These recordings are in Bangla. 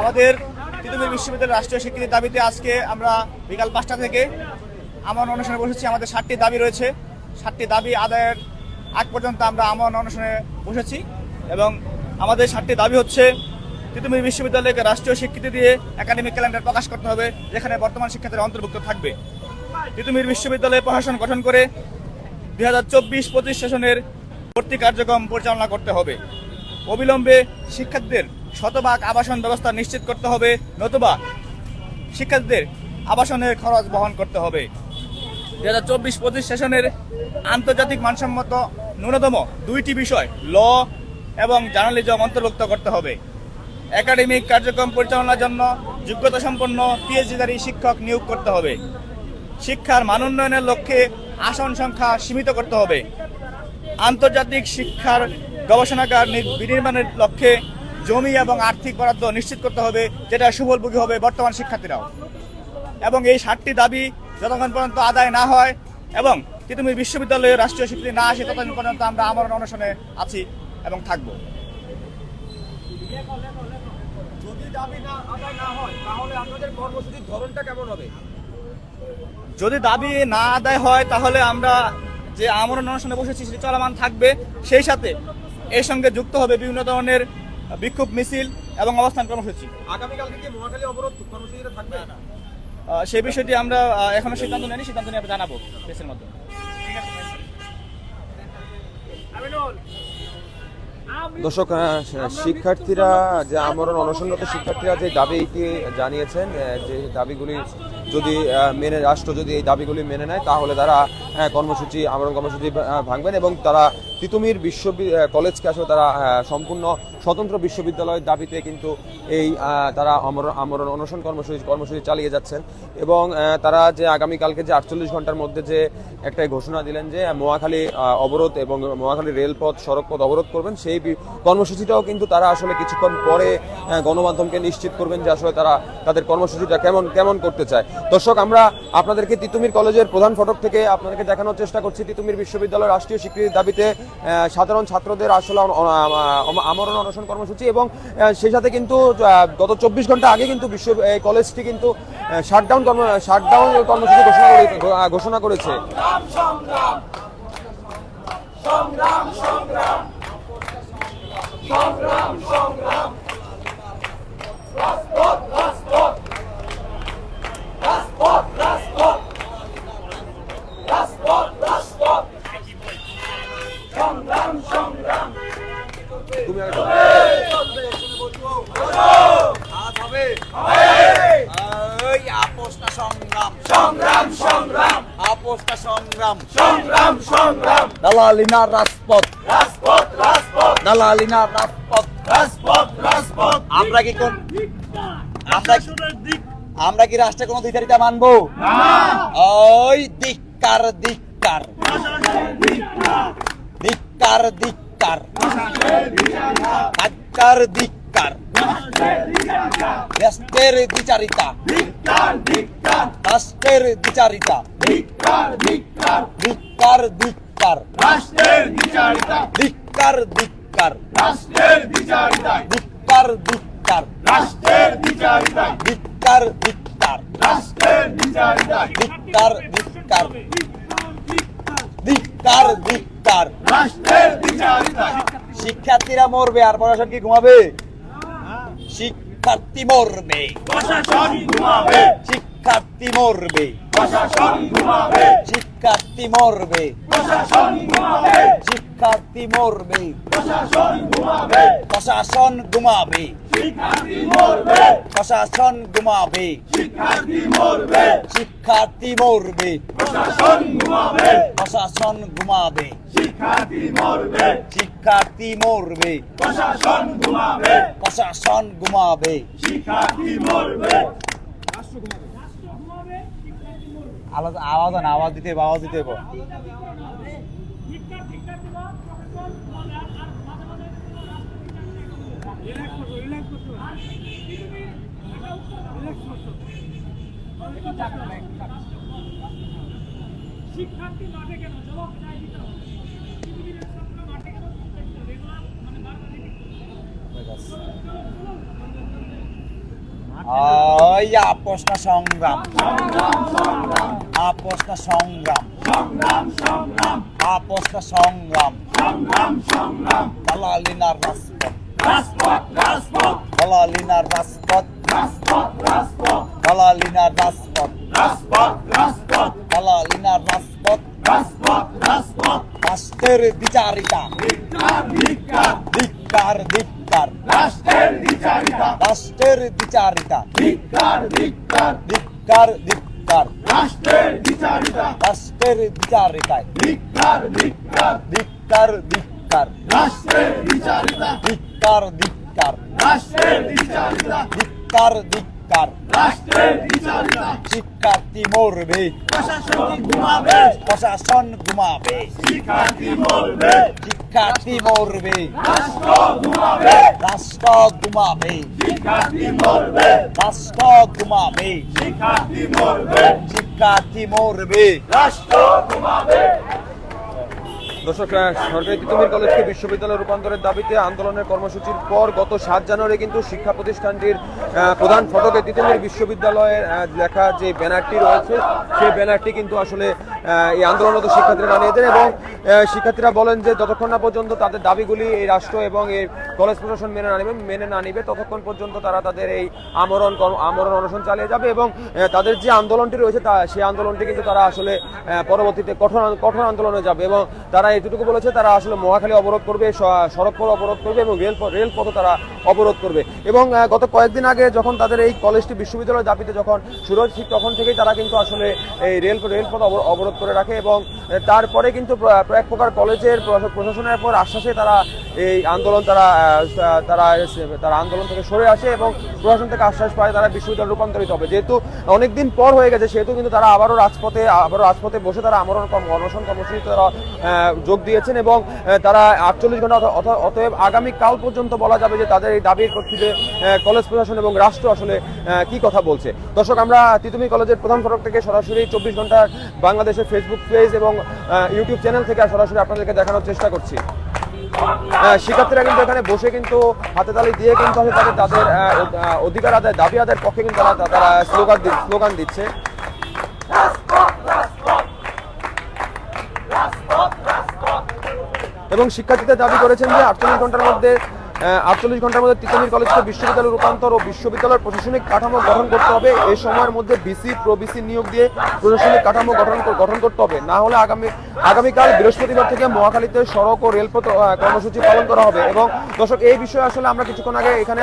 আমাদের তিতুমির বিশ্ববিদ্যালয়ের রাষ্ট্রীয় স্বীকৃতির দাবিতে আজকে আমরা বিকাল পাঁচটা থেকে আমন অনুষ্ঠানে বসেছি। আমাদের ষাটটি দাবি রয়েছে। ষাটটি দাবি আদায়ের আগ পর্যন্ত আমরা আমন অনুষ্ঠানে বসেছি এবং আমাদের ষাটটি দাবি হচ্ছে তিতুমির বিশ্ববিদ্যালয়কে রাষ্ট্রীয় স্বীকৃতি দিয়ে একাডেমিক ক্যালেন্ডার প্রকাশ করতে হবে, যেখানে বর্তমান শিক্ষার্থীরা অন্তর্ভুক্ত থাকবে। তিতুমির বিশ্ববিদ্যালয়ে প্রশাসন গঠন করে দুই হাজার চব্বিশ পঁচিশ সেশনের ভর্তি কার্যক্রম পরিচালনা করতে হবে। অবিলম্বে শিক্ষার্থীদের শতভাগ আবাসন ব্যবস্থা নিশ্চিত করতে হবে, নতুবা শিক্ষার্থীদের আবাসনের খরচ বহন করতে হবে। দুই হাজার চব্বিশ পঁচিশ সেশনের আন্তর্জাতিক মানসম্মত ন্যূনতম দুইটি বিষয়, ল এবং জার্নালিজম অন্তর্ভুক্ত করতে হবে। একাডেমিক কার্যক্রম পরিচালনার জন্য যোগ্যতা সম্পন্ন পিএইচডিধারী শিক্ষক নিয়োগ করতে হবে। শিক্ষার মান উন্নয়নের লক্ষ্যে আসন সংখ্যা সীমিত করতে হবে। আন্তর্জাতিক শিক্ষার গবেষণাগার বিনির্মাণের লক্ষ্যে জমি এবং আর্থিক বরাদ্দ নিশ্চিত করতে হবে, যেটা সুফলভোগী হবে বর্তমান শিক্ষার্থীরাও। এবং এই ষাটটি দাবি যতক্ষণ পর্যন্ত আদায় না হয় এবং তিতুমির বিশ্ববিদ্যালয়ে রাষ্ট্রীয় স্বীকৃতি না আসে ততদিন পর্যন্ত আমরা আমরণ অনশনে আছি এবং থাকব যদি দাবি না আদায় না হয় তাহলে আপনাদের কর্মসূচির ধরনটা কেমন হবে? যদি দাবি না আদায় হয় তাহলে আমরা যে আমরণ অনশনে বসেছি সেটি চলমান থাকবে। সেই সাথে এর সঙ্গে যুক্ত হবে বিভিন্ন ধরনের বিক্ষোভ মিছিল এবং অবস্থান কর্মসূচি। সেই বিষয়টি আমরা এখনও সিদ্ধান্ত নেই সিদ্ধান্ত নিয়ে জানাব প্রেসের মাধ্যমে। দর্শক শিক্ষার্থীরা যে আমরণ অনশনরত শিক্ষার্থীরা যে দাবিটি জানিয়েছেন যে দাবিগুলি যদি মেনে, রাষ্ট্র যদি এই দাবিগুলি মেনে নেয়, তাহলে তারা কর্মসূচি আমরণ কর্মসূচি ভাঙবেন এবং তারা তিতুমির বিশ্ব কলেজকে আসলে তারা সম্পূর্ণ স্বতন্ত্র বিশ্ববিদ্যালয়ের দাবিতে কিন্তু এই তারা আমরণ অনশন কর্মসূচি কর্মসূচি চালিয়ে যাচ্ছেন এবং তারা যে আগামীকালকে যে আটচল্লিশ ঘণ্টার মধ্যে যে একটা ঘোষণা দিলেন যে মহাখালী আহ, অবরোধ এবং মহাখালী রেলপথ সড়কপথ অবরোধ করবেন সেই কর্মসূচিটাও কিন্তু তারা আসলে কিছুক্ষণ পরে গণমাধ্যমকে নিশ্চিত করবেন যে আসলে তারা তাদের কর্মসূচিটা কেমন কেমন করতে চায়। দর্শক আমরা আপনাদেরকে তিতুমির কলেজের প্রধান ফটক থেকে আপনাদেরকে দেখানোর চেষ্টা করছি তিতুমির বিশ্ববিদ্যালয়ের রাষ্ট্রীয় স্বীকৃতির দাবিতে সাধারণ ছাত্রদের আসলে আমরণ অনশন কর্মসূচি এবং সেই সাথে কিন্তু গত চব্বিশ ঘণ্টা আগে কিন্তু বিশ্ব কলেজটি কিন্তু শাটডাউন কর্ম, শাটডাউন কর্মসূচি ঘোষণা ঘোষণা করেছে। দালালিনার রাজপথ। রাজপথ রাজপথ। দালালিনার রাজপথ। রাজপথ রাজপথ। আমরা কি কোন আমরা কি রাষ্ট্রে কোনো দ্বিধারিতা মানবো? ওই ধিক্কার ধিক্কার। ধিক্কার। ধিক্কার ধিক্কার। ধিক্কার রাষ্ট্রের ধিক্কার রাষ্ট্রের দ্বিচারিতা ধিক্কার ধিক্কার। ধিক্কার ধিক্কার। রাষ্ট্রের বিচারিতা। ধিক্কার ধিক্কার। রাষ্ট্রের বিচারিতা ধিক্কার ধিক্কার। রাষ্ট্রের বিচারিতা ধিক্কার ধিক্কার। রাষ্ট্রের বিচারিতা ধিক্কার ধিক্কার। ধিক্কার ধিক্কার। রাষ্ট্রের বিচারিতা শিক্ষার্থীরা মরবে আর প্রশাসন কি ঘুমাবে? শিক্ষার্থী মরবে। প্রশাসন ঘুমাবে। শিক্ষার্থী মরবে। প্রশাসন ঘুমাবে। শিক্ষার্থী মরবে। প্রশাসন ঘুমাবে। শিক্ষার্থী মরবে। প্রশাসন ঘুমাবে। প্রশাসন ঘুমাবে। শিক্ষার্থী মরবে। প্রশাসন ঘুমাবে। শিক্ষার্থী মরবে। শিক্ষার্থী মরবে। প্রশাসন ঘুমাবে। প্রশাসন ঘুমাবে। শিক্ষার্থী মরবে। শিক্ষার্থী মরবে। প্রশাসন ঘুমাবে। প্রশাসন ঘুমাবে। শিক্ষার্থী মরবে। আওয়াজ না আওয়াজ দিতে আওয়াজ দিতে শিক্ষার্থী দিতে হবে পৃথিবীর ছাত্র মাঠে কেন রেগুলার মানে বারবার ওই আপোষটা সংগ্রাম। আপোষটা সংগ্রাম। আপোষটা সংগ্রাম। দালালিনার রাজপথ। দালালিনার রাজপথ। দালালিনার রাজপথ। দালালিনার রাজপথ। রাষ্ট্রের বিচারিতা ধিক্কার ধিক্কার। রাষ্ট্রের বিচারিতা। রাষ্ট্রের বিচারিতা। ধিক্কার ধিক্কার। ধিক্কার ধিক্কার। রাষ্ট্রের বিচারিতা। রাষ্ট্রের বিচারিতা ধিক্কার ধিক্কার। ধিক্কার ধিক্কার। রাষ্ট্রের বিচারিতা। ধিক্কার ধিক্কার। রাষ্ট্রের বিচারিতা। ধিক্কার ধিক্কার। বিচারিতা। শিক্ষার্থী মরবে। প্রশাসন ঘুমাবে। শিক্ষার্থী মরবে। রাষ্ট্র ঘুমাবে। রাষ্ট্র ঘুমাবে। শিক্ষার্থী মরবে। রাষ্ট্র ঘুমাবে শিক্ষার্থী মরবে শিক্ষার্থী মরবে রাষ্ট্র ঘুমাবে দর্শক সরকারি তিতুমির কলেজকে বিশ্ববিদ্যালয় রূপান্তরের দাবিতে আন্দোলনের কর্মসূচির পর গত সাত জানুয়ারি কিন্তু শিক্ষা প্রতিষ্ঠানটির প্রধান ফটকে তিতুমির বিশ্ববিদ্যালয়ের লেখা যে ব্যানারটি রয়েছে, সেই ব্যানারটি কিন্তু আসলে এই আন্দোলনরত শিক্ষার্থীরা বানিয়ে দেন এবং শিক্ষার্থীরা বলেন যে যতক্ষণ না পর্যন্ত তাদের দাবিগুলি এই রাষ্ট্র এবং এই কলেজ প্রশাসন মেনে না নেবে, মেনে না নিবে, ততক্ষণ পর্যন্ত তারা তাদের এই আমরণ আমরণ অনশন চালিয়ে যাবে এবং তাদের যে আন্দোলনটি রয়েছে তা, সেই আন্দোলনটি কিন্তু তারা আসলে পরবর্তীতে কঠোর কঠোর আন্দোলনে যাবে এবং তারা এটুকু বলেছে, তারা আসলে মহাখালী অবরোধ করবে সড়ক পথ অবরোধ করবে এবং রেল রেলপথও রেলপথ তারা অবরোধ করবে। এবং গত কয়েকদিন আগে যখন তাদের এই কলেজটি বিশ্ববিদ্যালয় দাবিতে যখন শুরু হয় ঠিক তখন থেকেই তারা কিন্তু আসলে এই রেল, রেলপথ অব- অবরোধ করে রাখে এবং তারপরে কিন্তু এক প্রকার কলেজের প্রশাসনের পর আশ্বাসে তারা এই আন্দোলন তারা তারা তারা আন্দোলন থেকে সরে আসে এবং প্রশাসন থেকে আশ্বাস পায় তারা বিশ্ববিদ্যালয় রূপান্তরিত হবে। যেহেতু অনেকদিন পর হয়ে গেছে, সেহেতু কিন্তু তারা আবারও রাজপথে আবারও রাজপথে বসে তারা আমরণ অনশন কর্মসূচিতে তারা যোগ দিয়েছেন এবং তারা আটচল্লিশ ঘণ্টা অতএব আগামী কাল পর্যন্ত বলা যাবে যে তাদের এই দাবির প্রেক্ষিতে কলেজ প্রশাসন এবং রাষ্ট্র আসলে কি কথা বলছে। দর্শক, আমরা তিতুমি কলেজের প্রধান ফটক থেকে সরাসরি চব্বিশ ঘণ্টা বাংলাদেশের ফেসবুক পেজ এবং ইউটিউব চ্যানেল থেকে সরাসরি আপনাদেরকে দেখানোর চেষ্টা করছি। শিক্ষার্থীরা কিন্তু এখানে বসে কিন্তু হাতে তালি দিয়ে কিন্তু তাদের তাদের অধিকার আদায়, দাবি আদায়ের পক্ষে কিন্তু তারা তারা স্লোগান স্লোগান দিচ্ছে। এবং শিক্ষার্থীদের দাবি করেছেন যে আটচল্লিশ ঘণ্টার মধ্যে আটচল্লিশ ঘণ্টার মধ্যে তিতুমির কলেজকে বিশ্ববিদ্যালয় রূপান্তর ও বিশ্ববিদ্যালয়ের প্রশাসনিক কাঠামো গঠন করতে হবে। এই সময়ের মধ্যে বিসি প্রবিসি নিয়োগ দিয়ে প্রশাসনিক কাঠামো গঠন গঠন করতে হবে। না হলে আগামী, আগামীকাল বৃহস্পতিবার থেকে মহাখালীতে সড়ক ও রেলপথ কর্মসূচি পালন করা হবে এবং দর্শক, এই বিষয়ে আসলে আমরা কিছুক্ষণ আগে এখানে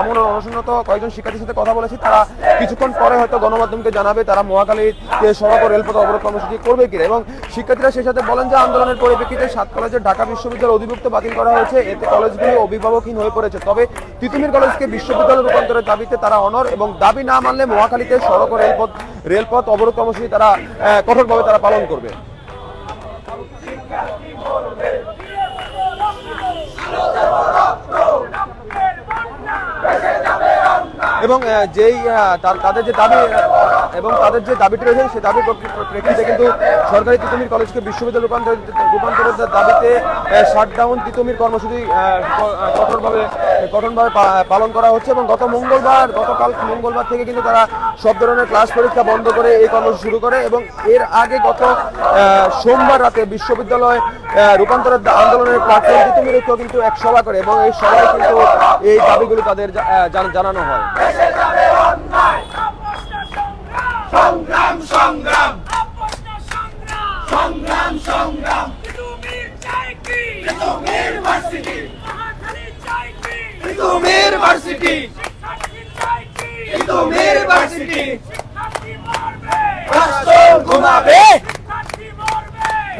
আমন অনশনরত কয়েকজন শিক্ষার্থীর সাথে কথা বলেছি। তারা কিছুক্ষণ পরে হয়তো গণমাধ্যমকে জানাবে তারা মহাখালীতে সড়ক ও রেলপথ অবরোধ কর্মসূচি করবে কিনা এবং শিক্ষার্থীরা সেই সাথে বলেন যে আন্দোলনের পরিপ্রেক্ষিতে সাত কলেজের ঢাকা বিশ্ববিদ্যালয় অধিভুক্ত বাতিল করা হয়েছে। এতে কলেজগুলি অভিভাবকহীন হয়ে পড়েছে। তবে তিতুমির কলেজকে বিশ্ববিদ্যালয় রূপান্তরের দাবিতে তারা অনর এবং দাবি না মানলে মহাখালীতে সড়ক রেলপথ রেলপথ অবরোধ কর্মসূচি তারা কঠোরভাবে তারা পালন করবে। এবং যেই তাদের যে দাবি এবং তাদের যে দাবিটি রয়েছে, সেই দাবির প্রক- প্রেক্ষিতে কিন্তু সরকারি তিতুমির কলেজকে বিশ্ববিদ্যালয় রূপান্তরিত রূপান্তরের দাবিতে শাটডাউন তিতুমির কর্মসূচি কঠোরভাবে কঠোরভাবে পালন করা হচ্ছে এবং গত মঙ্গলবার, গতকাল মঙ্গলবার থেকে কিন্তু তারা সব ধরনের ক্লাস পরীক্ষা বন্ধ করে এই কর্মসূচি শুরু করে এবং এর আগে গত সোমবার রাতে বিশ্ববিদ্যালয় রূপান্তরের আন্দোলনের প্ল্যাটফর্ম তিতুমিরেও কিন্তু এক সভা করে এবং এই সভায় কিন্তু এই দাবিগুলি তাদের জানানো হয়। সংগ্রাম সংগ্রাম। সংগ্রাম। সংগ্রাম কি? ভার্সিটি। রাষ্ট্র ঘুমাবে।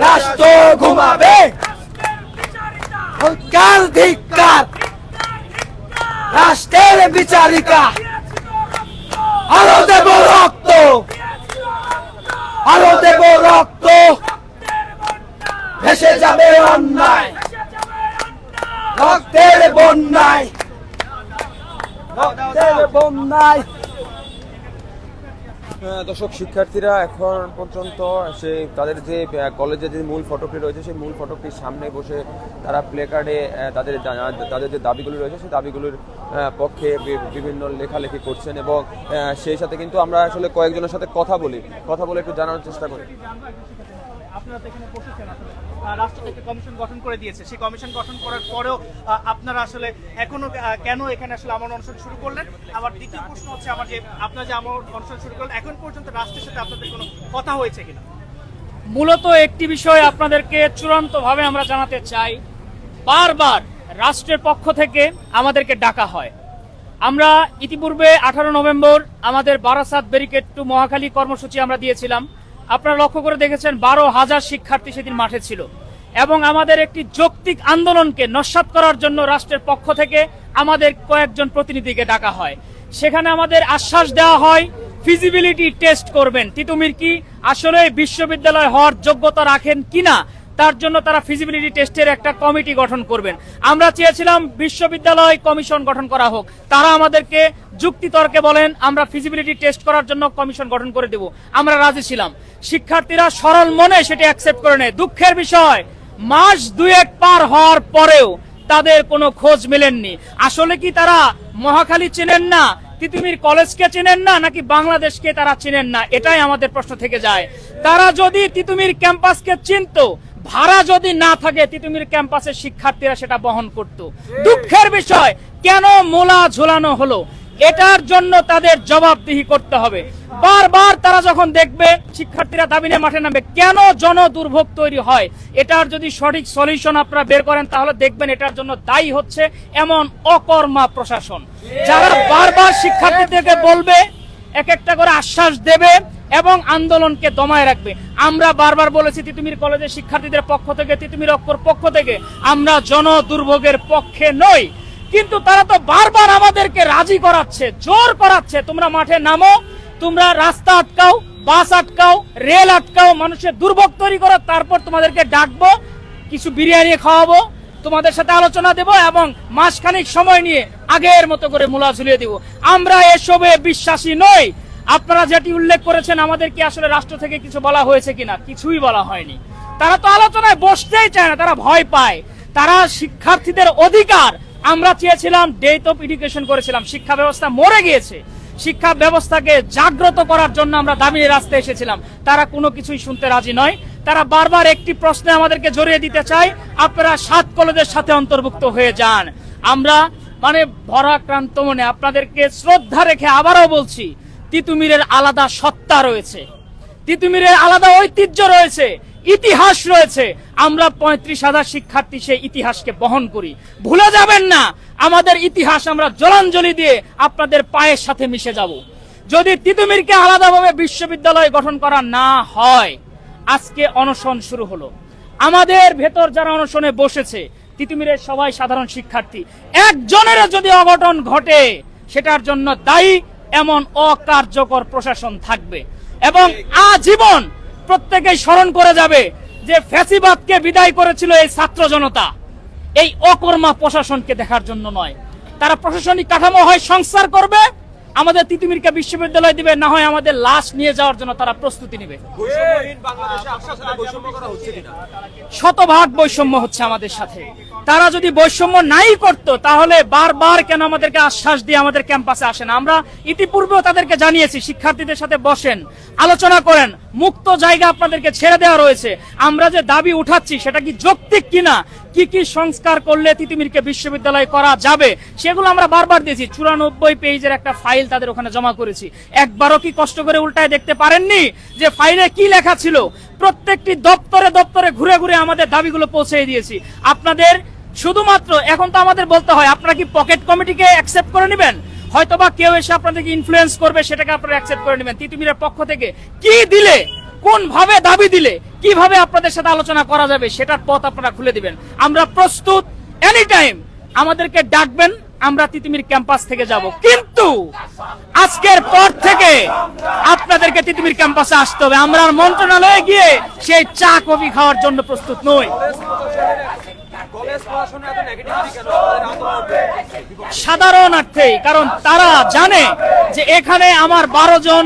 রাষ্ট্র ঘুমাবে। রাষ্ট্রের কাল ধিক্কার। রাষ্ট্রের বিচারিকা। দিয়েছিল রক্ত আরও দেব রক্ত দিয়েছিল রক্ত আরও দেব রক্ত। ভেসে যাবে অন্যায়। রক্তের বন্যায়। রক্তের বন্যায়। দর্শক, শিক্ষার্থীরা এখন পর্যন্ত সে তাদের যে কলেজের যে মূল ফটকটি রয়েছে, সেই মূল ফটকটির সামনে বসে তারা প্লে কার্ডে তাদের তাদের যে দাবিগুলি রয়েছে, সেই দাবিগুলির পক্ষে বিভিন্ন লেখালেখি করছেন এবং সেই সাথে কিন্তু আমরা আসলে কয়েকজনের সাথে কথা বলি। কথা বলে একটু জানানোর চেষ্টা করি। আপনারা তো এখানে বসেছেন আসলে। রাষ্ট্র থেকে কমিশন গঠন করে দিয়েছে। সেই কমিশন গঠন করার পরেও আপনারা আসলে এখনও কেন এখানে আসলে আমার অনুষ্ঠান শুরু করলেন? আমার দ্বিতীয় প্রশ্ন হচ্ছে আমার যে, আপনারা যে আমার অনুষ্ঠান শুরু করলেন, এখন পর্যন্ত রাষ্ট্রের সাথে আপনাদের কোনো কথা হয়েছে কিনা? মূলত একটি বিষয় আপনাদেরকে চূড়ান্তভাবে আমরা জানাতে চাই। বারবার রাষ্ট্রের পক্ষ থেকে আমাদেরকে ডাকা হয়। আমরা ইতিপূর্বে আঠারো নভেম্বর আমাদের বারাসাত ব্যারিকেড টু মহাখালী কর্মসূচি আমরা দিয়েছিলাম। আপনারা লক্ষ্য করে দেখেছেন বারো হাজার শিক্ষার্থী সেদিন মাঠে ছিল। এবং আমাদের একটি যৌক্তিক আন্দোলনকে নস্বাত করার জন্য রাষ্ট্রের পক্ষ থেকে আমাদের কয়েকজন প্রতিনিধিকে ডাকা হয়। সেখানে আমাদের আশ্বাস দেওয়া হয় ফিজিবিলিটি টেস্ট করবেন। তিতুমির কি আসলে বিশ্ববিদ্যালয় হওয়ার যোগ্যতা রাখেন কিনা তার জন্য তারা ফিজিবিলিটি টেস্টের একটা কমিটি গঠন করবেন। আমরা চেয়েছিলাম বিশ্ববিদ্যালয় কমিশন গঠন করা হোক। তারা আমাদেরকে যুক্তিতর্কে বলেন, আমরা ফিজিবিলিটি টেস্ট করার জন্য কমিশন গঠন করে দেব। আমরা রাজি ছিলাম। শিক্ষার্থীরা সরল মনে সেটি অ্যাকসেপ্ট করে নেয়। দুঃখের বিষয়, মাস দুয়েক পার হওয়ার পরেও তাদের কোনো খোঁজ মেলেননি। আসলে কি তারা মহাখালী চেনেন না, তিতুমির কলেজকে চেনেন না, নাকি বাংলাদেশকে তারা চেনেন না? এটাই আমাদের প্রশ্ন থেকে যায়। তারা যদি তিতুমির ক্যাম্পাসকে চিনতো ভাড়া যদি না থাকে তিতুমির ক্যাম্পাসের শিক্ষার্থীরা সেটা বহন করত। দুঃখের বিষয়, কেন মোলা ঝোলানো হলো? এটার জন্য তাদের জবাবদিহি করতে হবে। বারবার তারা যখন দেখবে শিক্ষার্থীরা দাবি নিয়ে মাঠে নামবে, কেন জন দুর্ভোগ তৈরি হয়? এটার যদি সঠিক সলিউশন আপনারা বের করেন, তাহলে দেখবেন এটার জন্য দায়ী হচ্ছে এমন অকর্মা প্রশাসন। যারা বারবার শিক্ষার্থীদেরকে বলবে এক একটা করে আশ্বাস দেবে এবং আন্দোলনকে দমায় রাখবে। আমরা বারবার বলেছি তিতুমির কলেজের শিক্ষার্থীদের পক্ষ থেকে, তিতুমির অক্ষর পক্ষ থেকে, আমরা জন দুর্ভোগের পক্ষে নই। কিন্তু তারা তো বারবার আমাদেরকে রাজি করাচ্ছে, জোর করাচ্ছে। তোমরা মাঠে নামো, তোমরা রাস্তা আটকাও, বাস আটকাও, রেল আটকাও, মানুষের দুর্ভোগ তৈরি করো, তারপর তোমাদেরকে ডাকবো, কিছু বিরিয়ানি খাওয়াবো তোমাদের সাথে আলোচনা দেব এবং মাসখানিক সময় নিয়ে আগের মতো করে মূলা ঝুলিয়ে দিব। আমরা এসবে বিশ্বাসী নই। আপনারা যেটি উল্লেখ করেছেন আমাদের কি আসলে রাষ্ট্র থেকে কিছু বলা হয়েছে কিনা, কিছুই বলা হয়নি। তারা তো আলোচনায় বসতেই চায় না, তারা ভয় পায়। তারা শিক্ষার্থীদের অধিকার আমরা চেয়েছিলাম ডেট অফ এডুকেশন করেছিলাম, শিক্ষা ব্যবস্থা মরে গিয়েছে। শিক্ষা ব্যবস্থাকে জাগ্রত করার জন্য আমরা দাবি রাস্তায় এসেছিলাম। তারা কোনো কিছুই শুনতে রাজি নয়। তারা বারবার একটি প্রশ্নে আমাদেরকে জড়িয়ে দিতে চায়, আপনারা সাত কলেজের সাথে অন্তর্ভুক্ত হয়ে যান। আমরা মানে ভরাক্রান্ত মনে আপনাদেরকে শ্রদ্ধা রেখে আবারও বলছি, তিতুমিরের আলাদা সত্তা রয়েছে। তিতুমিরের আলাদা ঐতিহ্য রয়েছে, ইতিহাস রয়েছে। আমরা পঁয়ত্রিশ হাজার শিক্ষার্থী সেই ইতিহাসকে বহন করি। ভুলে যাবেন না, আমাদের ইতিহাস আমরা জলাঞ্জলি দিয়ে আপনাদের পায়ের সাথে মিশে যাব। যদি তিতুমিরকে আলাদাভাবে বিশ্ববিদ্যালয় গঠন করা না হয় আজকে অনশন শুরু হলো। আমাদের ভেতর যারা অনশনে বসেছে, তিতুমিরের সবাই সাধারণ শিক্ষার্থী। একজনের যদি অঘটন ঘটে, সেটার জন্য দায়ী এমন অকার্যকর প্রশাসন থাকবে। এবং আজীবন প্রত্যেকেই স্মরণ করে যাবে যে ফ্যাসিবাদকে বিদায় করেছিল এই ছাত্র জনতা। এই অকর্মা প্রশাসনকে দেখার জন্য নয়। তারা প্রশাসনিক কাঠামো হয় সংস্কার করবে আমাদের তিতুমিরকে বিশ্ববিদ্যালয় দিবে না হয় আমাদের লাশ নিয়ে যাওয়ার জন্য তারা প্রস্তুতি নেবে। শতভাগ বৈষম্য হচ্ছে আমাদের সাথে। তারা যদি বৈষম্য নাই করতো, তাহলে বারবার কেন আমাদেরকে আশ্বাস দিয়ে আমাদের ক্যাম্পাসে আসেন? আমরা ইতিপূর্বেও তাদেরকে জানিয়েছি, শিক্ষার্থীদের সাথে বসেন, আলোচনা করেন, মুক্ত জায়গা আপনাদেরকে ছেড়ে দেওয়া রয়েছে। আমরা যে দাবি উঠাচ্ছি, সেটা কি যৌক্তিক কিনা? কি কি সংস্কার করলে তিতুমিরকে বিশ্ববিদ্যালয় করা যাবে? সেগুলো আমরা বারবার দিয়েছি। চুরানব্বই পেজের একটা ফাইল তাদের ওখানে জমা করেছি। একবারও কি কষ্ট করে উল্টায় দেখতে পারেননি? যে ফাইলে কি লেখা ছিল? প্রত্যেকটি দপ্তরে দপ্তরে ঘুরে ঘুরে আমাদের দাবিগুলো পৌঁছে দিয়েছি। আপনাদের শুধুমাত্র, এখন তো আমাদের বলতে হয়, আপনারা কি পকেট কমিটিকে অ্যাকসেপ্ট করে নেবেন? হয়তোবা কেউ এসে আপনাদেরকে ইনফ্লুয়েন্স করবে, সেটাকে আপনারা অ্যাকসেপ্ট করে নেবেন। তিতুমিরের পক্ষ থেকে কি দিলে কোন ভাবে দাবি দিলে, কীভাবে আপনাদের সাথে আলোচনা করা যাবে, সেটার পথ আপনারা খুলে দিবেন। আমরা প্রস্তুত এনি টাইম আমাদেরকে ডাকবেন আমরা তিতুমির ক্যাম্পাস থেকে যাব। কিন্তু আজকের পর থেকে আপনাদেরকে তিতুমির ক্যাম্পাসে আসতে হবে। আমরা মন্ত্রণালয়ে গিয়ে সেই চা, কফি খাওয়ার জন্য প্রস্তুত নই। কলেজ প্রশাসন এত নেগেটিভিটি কেন তাদের আন্দোলন সাধারণ অর্থেই কারণ তারা জানে যে এখানে আমার বারো জন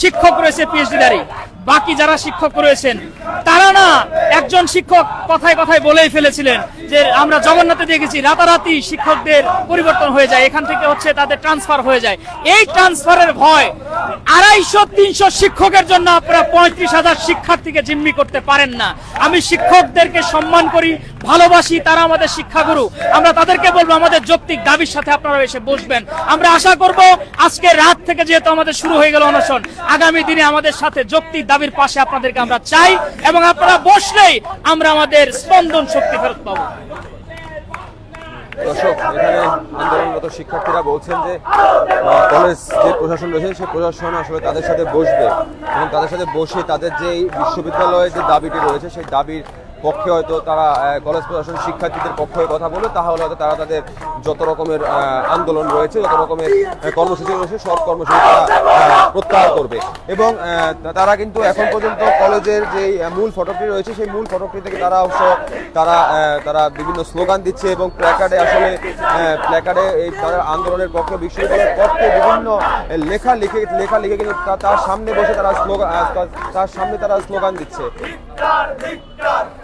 শিক্ষক রয়েছে পিএইচডিদারি বাকি যারা শিক্ষক রয়েছেন তারা না একজন শিক্ষক কথায় কথায় বলেই ফেলেছিলেন যে আমরা জগন্নাথে দেখেছি রাতারাতি শিক্ষকদের পরিবর্তন হয়ে যায়, এখান থেকে হচ্ছে তাদের ট্রান্সফার হয়ে যায়। এই ট্রান্সফারের ভয় আড়াইশো, তিনশো শিক্ষকের জন্য আপনারা পঁয়ত্রিশ হাজার শিক্ষার্থীকে জিম্মি করতে পারেন না। আমি শিক্ষকদেরকে সম্মান করি, ভালোবাসি, তারা আমাদের শিক্ষাগুরু। আমরা তাদেরকে বলব, আমাদের যৌক্তিক দাবির সাথে আপনারা এসে বসবেন। আমরা আশা করব আজকে রাত থেকে যেহেতু আমাদের শুরু হয়ে গেল অনশন, আগামী দিনে আমাদের সাথে যৌক্তিক দাবির পাশে আপনাদেরকে আমরা চাই এবং আপনারা বসলেই আমরা আমাদের স্পন্দন শক্তি ফেরত পাবো। দর্শক, এখানে আন্দোলনরত শিক্ষার্থীরা বলছেন যে কলেজ যে প্রশাসন রয়েছে, সেই প্রশাসন আসলে তাদের সাথে বসবে। এবং তাদের সাথে বসে তাদের যে বিশ্ববিদ্যালয়ের যে দাবিটি রয়েছে, সেই দাবির পক্ষে হয়তো তারা কলেজ প্রশাসন শিক্ষার্থীদের পক্ষে কথা বলে, তাহলে হয়তো তারা তাদের যত রকমের আন্দোলন রয়েছে, যত রকমের কর্মসূচি রয়েছে, সব কর্মসূচি তারা প্রত্যাহার করবে। এবং তারা কিন্তু এখন পর্যন্ত কলেজের যে মূল ফটকটি রয়েছে, সেই মূল ফটকটি থেকে তারা অবশ্য, তারা তারা বিভিন্ন স্লোগান দিচ্ছে এবং প্ল্যাকার্ডে আসলে প্ল্যাকার্ডে এই তারা আন্দোলনের পক্ষে, বিশ্ববিদ্যালয়ের পক্ষে বিভিন্ন লেখা লিখে লেখা লিখে কিন্তু তার সামনে বসে তারা স্লোগান তার সামনে তারা স্লোগান দিচ্ছে।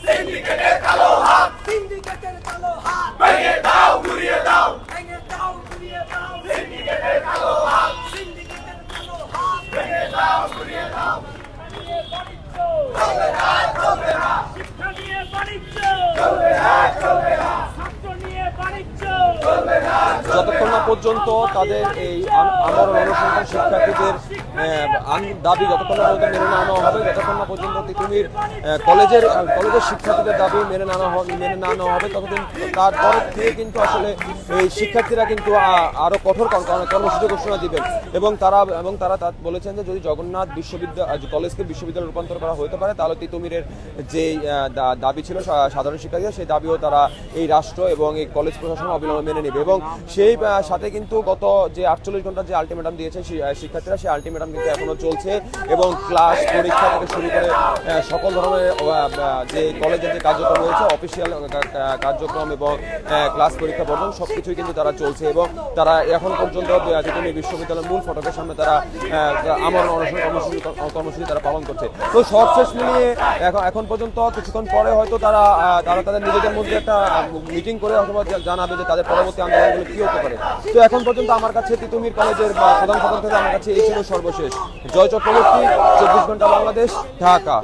সিন্ডিকেটের কালো হাত সিন্ডিকেটের কালো হাত ভেঙে দাও ঘুরিয়ে দাও ভেঙে দাও ঘুরিয়ে দাও সিন্ডিকেটের কালো হাত সিন্ডিকেটের কালো হাত ভেঙে দাও ঘুরিয়ে দাও চলবে না চলবে না শিক্ষা নিয়ে বাণিজ্য চলবে না চলবে না ছাত্র নিয়ে বাণিজ্য চলবে না যতক্ষণ না পর্যন্ত তাদের এই আমার অনুসন্ধান শিক্ষার্থীদের দাবি যতক্ষণ না পর্যন্ত মেনে নেওয়া হবে, যতক্ষণ না পর্যন্ত তিতুমির কলেজের কলেজের শিক্ষার্থীদের দাবি মেনে হ- মেনে না নেওয়া হবে, ততদিন তারপর থেকে কিন্তু আসলে এই শিক্ষার্থীরা কিন্তু আরও কঠোর কর- কর- কর্মসূচি ঘোষণা দিবেন। এবং তারা এবং তারা বলেছেন যে যদি জগন্নাথ বিশ্ববিদ্যালয় কলেজকে বিশ্ববিদ্যালয়ে রূপান্তর করা হতে পারে, তাহলে তিতুমিরের যে দাবি ছিল সাধারণ শিক্ষার্থীদের, সেই দাবিও তারা এই রাষ্ট্র এবং এই কলেজ প্রশাসন অবিলম্বে মেনে নেবে। এবং সেই সাথে কিন্তু গত যে আটচল্লিশ ঘণ্টা যে আলটিমেটাম দিয়েছে শিক্ষার্থীরা, সেই আলটিমেটাম কিন্তু এখনও চলছে এবং ক্লাস পরীক্ষা থেকে শুরু করে সকল ধরনের যে কলেজের যে কার্যক্রম রয়েছে অফিসিয়াল কার্যক্রম এবং ক্লাস পরীক্ষা বর্জন সব কিছুই কিন্তু তারা চলছে এবং তারা এখন পর্যন্ত তিতুমির বিশ্ববিদ্যালয়ের মূল ফটকের সামনে তারা আমার অনশন কর্মসূচি কর্মসূচি তারা পালন করছে। তো সব শেষ মিলিয়ে এখন এখন পর্যন্ত কিছুক্ষণ পরে হয়তো তারা তারা তাদের নিজেদের মধ্যে একটা মিটিং করে অথবা জানাবে যে তাদের পরবর্তী আন্দোলনগুলো কি হতে পারে। তো এখন পর্যন্ত আমার কাছে তিতুমির কলেজের প্রধান ফটক থেকে আমার কাছে এই ছিল সর্বশেষ। জয় চক্রবর্তী চব্বিশ ঘণ্টা বাংলাদেশ ঢাকা।